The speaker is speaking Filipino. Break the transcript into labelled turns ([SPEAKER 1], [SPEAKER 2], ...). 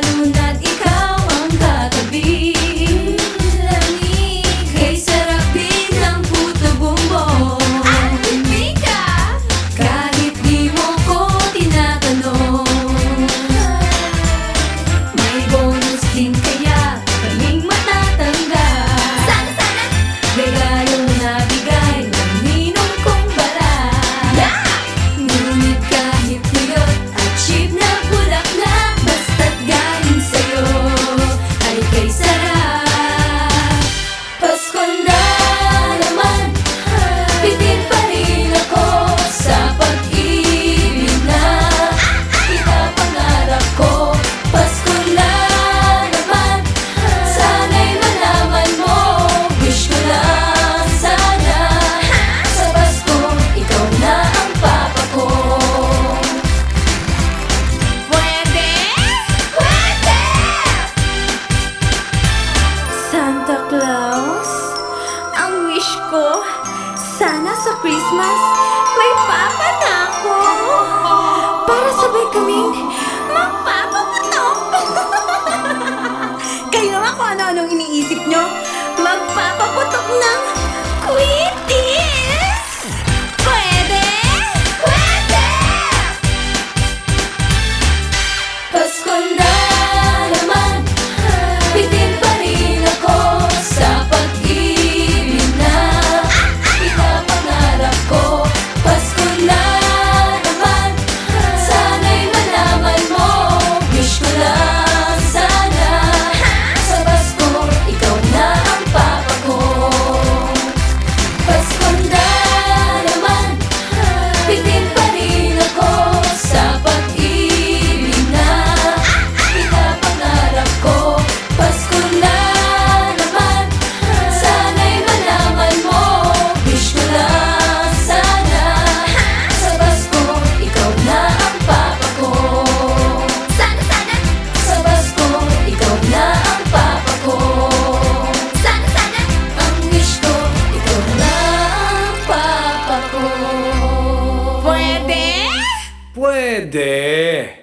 [SPEAKER 1] la luna. Claus? Ang wish ko, sana sa Christmas, may papa na ako. Para
[SPEAKER 2] puede.